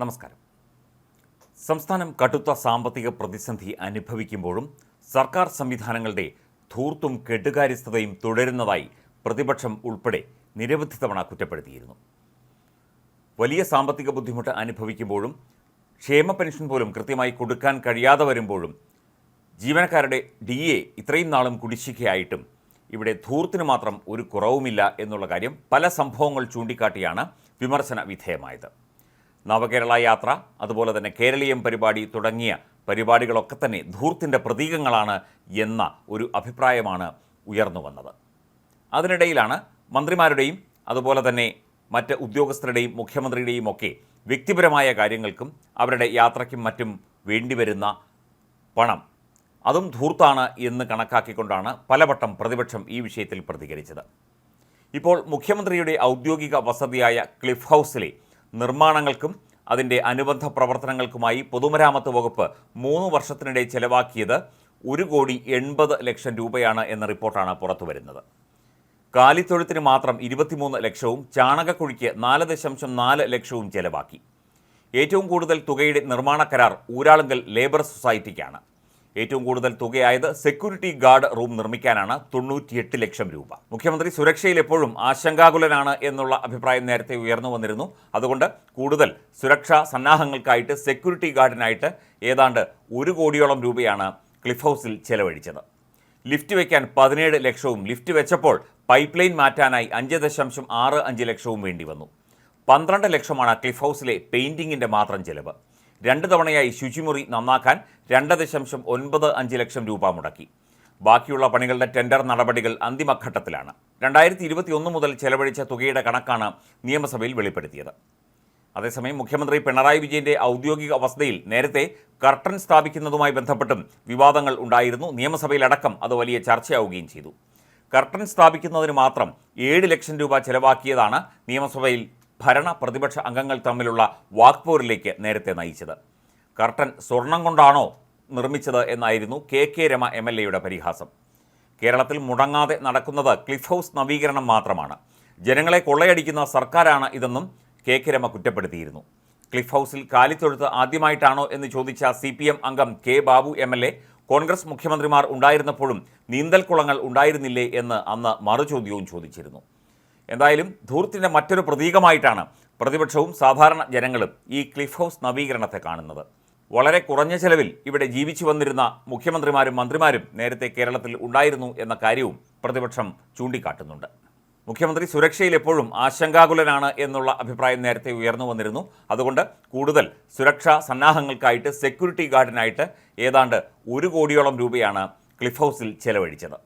നമസ്കാരം. സംസ്ഥാനം കടുത്ത സാമ്പത്തിക പ്രതിസന്ധി അനുഭവിക്കുമ്പോഴും സർക്കാർ സംവിധാനങ്ങളുടെ ധൂർത്തും കെട്ടുകാര്യസ്ഥതയും തുടരുന്നതായി പ്രതിപക്ഷം ഉൾപ്പെടെ നിരവധി തവണ കുറ്റപ്പെടുത്തിയിരുന്നു. വലിയ സാമ്പത്തിക ബുദ്ധിമുട്ട് അനുഭവിക്കുമ്പോഴും ക്ഷേമ പെൻഷൻ പോലും കൃത്യമായി കൊടുക്കാൻ കഴിയാതെ വരുമ്പോഴും ജീവനക്കാരുടെ ഡി എ ഇത്രയും നാളും കുടിശ്ശികയായിട്ടും ഇവിടെ ധൂർത്തിന് മാത്രം ഒരു കുറവുമില്ല എന്നുള്ള കാര്യം പല സംഭവങ്ങൾ ചൂണ്ടിക്കാട്ടിയാണ് വിമർശന വിധേയമായത്. നവകേരള യാത്ര അതുപോലെ തന്നെ കേരളീയം പരിപാടി തുടങ്ങിയ പരിപാടികളൊക്കെ തന്നെ ധൂർത്തിന്റെ പ്രതീകങ്ങളാണ് എന്ന ഒരു അഭിപ്രായമാണ് ഉയർന്നു വന്നത്. അതിനിടയിലാണ് മന്ത്രിമാരുടെയും അതുപോലെ തന്നെ മറ്റ് ഉദ്യോഗസ്ഥരുടെയും മുഖ്യമന്ത്രിയുടെയും ഒക്കെ വ്യക്തിപരമായ കാര്യങ്ങൾക്കും അവരുടെ യാത്രയ്ക്കും മറ്റും വേണ്ടിവരുന്ന പണം. അതും ധൂർത്താണ് എന്ന് കണക്കാക്കിക്കൊണ്ടാണ് പലവട്ടം പ്രതിപക്ഷം ഈ വിഷയത്തിൽ പ്രതികരിച്ചത്. ഇപ്പോൾ മുഖ്യമന്ത്രിയുടെ ഔദ്യോഗിക വസതിയായ ക്ലിഫ് ഹൗസിലെ നിർമ്മാണങ്ങൾക്കും അതിന്റെ അനുബന്ധ പ്രവർത്തനങ്ങൾക്കുമായി പൊതുമരാമത്ത് വകുപ്പ് മൂന്ന് വർഷത്തിനിടെ ചെലവാക്കിയത് ഒരു കോടി എൺപത് ലക്ഷം രൂപയാണ് എന്ന റിപ്പോർട്ടാണ് പുറത്തുവരുന്നത് കാലിത്തൊഴുത്തിന് മാത്രം ഇരുപത്തിമൂന്ന് ലക്ഷവും ചാണകക്കുഴിക്ക് നാല് ദശാംശം നാല് ലക്ഷവും ചെലവാക്കി. ഏറ്റവും കൂടുതൽ തുകയുടെ നിർമ്മാണ കരാർ ഊരാളുങ്കൽ ലേബർ സൊസൈറ്റിക്കാണ്. ഏറ്റവും കൂടുതൽ തുകയായത് സെക്യൂരിറ്റി ഗാർഡ് റൂം നിർമ്മിക്കാനാണ് തൊണ്ണൂറ്റിയെട്ട് ലക്ഷം രൂപ. മുഖ്യമന്ത്രി സുരക്ഷയിൽ എപ്പോഴും ആശങ്കാകുലനാണ് എന്നുള്ള അഭിപ്രായം നേരത്തെ ഉയർന്നു വന്നിരുന്നു. അതുകൊണ്ട് കൂടുതൽ സുരക്ഷാ സന്നാഹങ്ങൾക്കായിട്ട് സെക്യൂരിറ്റി ഗാർഡിനായിട്ട് ഏതാണ്ട് ഒരു കോടിയോളം രൂപയാണ് ക്ലിഫ് ഹൗസിൽ ചെലവഴിച്ചത്. ലിഫ്റ്റ് വയ്ക്കാൻ പതിനേഴ് ലക്ഷവും ലിഫ്റ്റ് വെച്ചപ്പോൾ പൈപ്പ് ലൈൻ മാറ്റാനായി അഞ്ച് ദശാംശം ആറ് അഞ്ച് ലക്ഷവും വേണ്ടി വന്നു. പന്ത്രണ്ട് ലക്ഷമാണ് ക്ലിഫ് ഹൗസിലെ പെയിന്റിങ്ങിന്റെ മാത്രം ചെലവ്. രണ്ട് തവണയായി ശുചിമുറി നന്നാക്കാൻ രണ്ട് ദശാംശം ഒൻപത് അഞ്ച് ലക്ഷം രൂപ മുടക്കി. ബാക്കിയുള്ള പണികളുടെ ടെൻഡർ നടപടികൾ അന്തിമഘട്ടത്തിലാണ്. രണ്ടായിരത്തി ഇരുപത്തി ഒന്ന് മുതൽ ചെലവഴിച്ച തുകയുടെ കണക്കാണ് നിയമസഭയിൽ വെളിപ്പെടുത്തിയത്. അതേസമയം മുഖ്യമന്ത്രി പിണറായി വിജയന്റെ ഔദ്യോഗിക അവസ്ഥയിൽ നേരത്തെ കർട്ടൻ സ്ഥാപിക്കുന്നതുമായി ബന്ധപ്പെട്ടും വിവാദങ്ങൾ ഉണ്ടായിരുന്നു. നിയമസഭയിലടക്കം അത് വലിയ ചർച്ചയാവുകയും ചെയ്തു. കർട്ടൻ സ്ഥാപിക്കുന്നതിന് മാത്രം ഏഴ് ലക്ഷം രൂപ ചെലവാക്കിയതാണ് നിയമസഭയിൽ ഭരണ പ്രതിപക്ഷ അംഗങ്ങൾ തമ്മിലുള്ള വാക്പോരിലേക്ക് നേരത്തെ നയിച്ചത്. കർട്ടൻ സ്വർണം കൊണ്ടാണോ നിർമ്മിച്ചത് എന്നായിരുന്നു K K Rama M L എയുടെ പരിഹാസം. കേരളത്തിൽ മുടങ്ങാതെ നടക്കുന്നത് ക്ലിഫ് ഹൗസ് നവീകരണം മാത്രമാണ്. ജനങ്ങളെ കൊള്ളയടിക്കുന്ന സർക്കാരാണ് ഇതെന്നും കെ കെ രമ കുറ്റപ്പെടുത്തിയിരുന്നു. ക്ലിഫ് ഹൗസിൽ കാലിത്തൊഴുത്ത് ആദ്യമായിട്ടാണോ എന്ന് ചോദിച്ച സി പി എം അംഗം K Babu M L A Congress മുഖ്യമന്ത്രിമാർ ഉണ്ടായിരുന്നപ്പോഴും നീന്തൽക്കുളങ്ങൾ ഉണ്ടായിരുന്നില്ലേ എന്ന് അന്ന് മറുചോദ്യവും ചോദിച്ചിരുന്നു. എന്തായാലും ധൂർത്തിന്റെ മറ്റൊരു പ്രതീകമായിട്ടാണ് പ്രതിപക്ഷവും സാധാരണ ജനങ്ങളും ഈ ക്ലിഫ് ഹൗസ് നവീകരണത്തെ കാണുന്നത്. വളരെ കുറഞ്ഞ ചെലവിൽ ഇവിടെ ജീവിച്ചു വന്നിരുന്ന മുഖ്യമന്ത്രിമാരും മന്ത്രിമാരും നേരത്തെ കേരളത്തിൽ ഉണ്ടായിരുന്നു എന്ന കാര്യവും പ്രതിപക്ഷം ചൂണ്ടിക്കാട്ടുന്നുണ്ട്. മുഖ്യമന്ത്രി സുരക്ഷയിൽ എപ്പോഴും ആശങ്കാകുലനാണ് എന്നുള്ള അഭിപ്രായം നേരത്തെ ഉയർന്നു വന്നിരുന്നു. അതുകൊണ്ട് കൂടുതൽ സുരക്ഷാ സന്നാഹങ്ങൾക്കായിട്ട് സെക്യൂരിറ്റി ഗാർഡിനായിട്ട് ഏതാണ്ട് ഒരു കോടിയോളം രൂപയാണ് ക്ലിഫ് ഹൗസിൽ ചെലവഴിച്ചത്.